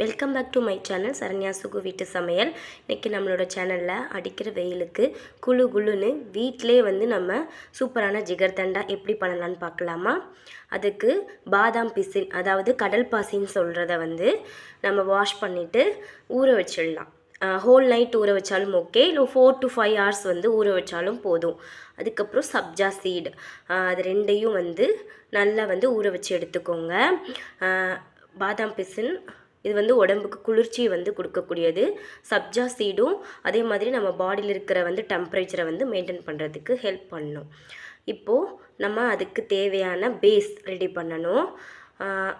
Welcome back to my channel Saranya Sugu வீட்டு சமையல் இன்றைக்கி நம்மளோட சேனலில் அடிக்கிற வெயிலுக்கு குளு குளுன்னு வீட்டிலே வந்து நம்ம சூப்பரான ஜிகர்தண்டா எப்படி பண்ணலான்னு பார்க்கலாமா? அதுக்கு பாதாம் பிசின் அதாவது கடல் பாசின்னு சொல்கிறத வந்து நம்ம வாஷ் பண்ணிவிட்டு ஊற வச்சிடலாம். ஹோல் நைட் ஊற வச்சாலும் ஓகே இல்லை ஃபோர் டு ஃபைவ் ஹவர்ஸ் வந்து ஊற வச்சாலும் போதும். அதுக்கப்புறம் சப்ஜா சீடு அது ரெண்டையும் வந்து நல்லா வந்து ஊற வச்சு எடுத்துக்கோங்க. பாதாம் பிசின் இது வந்து உடம்புக்கு குளிர்ச்சி வந்து கொடுக்கக்கூடியது. சப்ஜா சீடும். அதே மாதிரி நம்ம பாடியில் இருக்கிற வந்து டெம்பரேச்சரை வந்து மெயின்டைன் பண்ணுறதுக்கு ஹெல்ப் பண்ணும். இப்போது நம்ம அதுக்கு தேவையான பேஸ் ரெடி பண்ணணும்.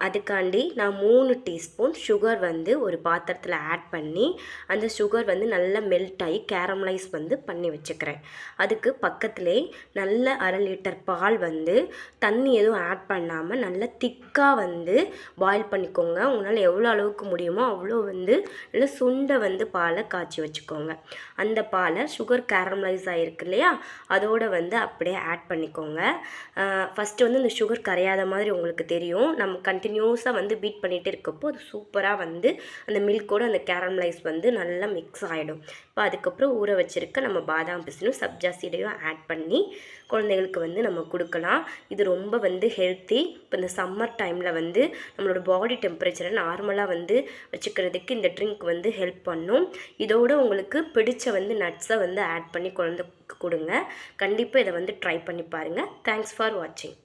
அதுக்காண்டி நான் மூணு டீஸ்பூன் சுகர் வந்து ஒரு பாத்திரத்தில் ஆட் பண்ணி அந்த சுகர் வந்து நல்லா மெல்ட் ஆகி கேரமலைஸ் வந்து பண்ணி வச்சுக்கிறேன். அதுக்கு பக்கத்திலே நல்ல அரை லிட்டர் பால் வந்து தண்ணி எதுவும் ஆட் பண்ணாமல் நல்லா திக்காக வந்து பாயில் பண்ணிக்கோங்க. உங்களால் எவ்வளோ அளவுக்கு முடியுமோ அவ்வளோ வந்து நல்லா சுண்டை வந்து பாலை காய்ச்சி வச்சுக்கோங்க. அந்த பாலை சுகர் கேரமலைஸ் ஆகிருக்கு இல்லையா? அதோடு வந்து அப்படியே ஆட் பண்ணிக்கோங்க. ஃபஸ்ட்டு வந்து இந்த சுகர் கரையாத மாதிரி உங்களுக்கு தெரியும். நம்ம நம்ம கண்டினியூஸாக வந்து பீட் பண்ணிகிட்டே இருக்கப்போ அது சூப்பராக வந்து அந்த மில்க்கோடு அந்த கேரமலைஸ் வந்து நல்லா மிக்ஸ் ஆகிடும் இப்போ அதுக்கப்புறம் ஊற வச்சுருக்க நம்ம பாதாம் பிசினும் சப்ஜா சீடையும் ஆட் பண்ணி குழந்தைகளுக்கு வந்து நம்ம கொடுக்கலாம். இது ரொம்ப வந்து ஹெல்த்தி இப்போ இந்த சம்மர் டைமில் வந்து நம்மளோட பாடி டெம்பரேச்சரை நார்மலாக வந்து வச்சுக்கிறதுக்கு இந்த ட்ரிங்க் வந்து ஹெல்ப் பண்ணும். இதோட உங்களுக்கு பிடிச்ச வந்து நட்ஸை வந்து ஆட் பண்ணி குழந்தை கொடுங்க. கண்டிப்பாக இதை வந்து ட்ரை பண்ணி பாருங்கள் தேங்க்ஸ் ஃபார் வாட்சிங்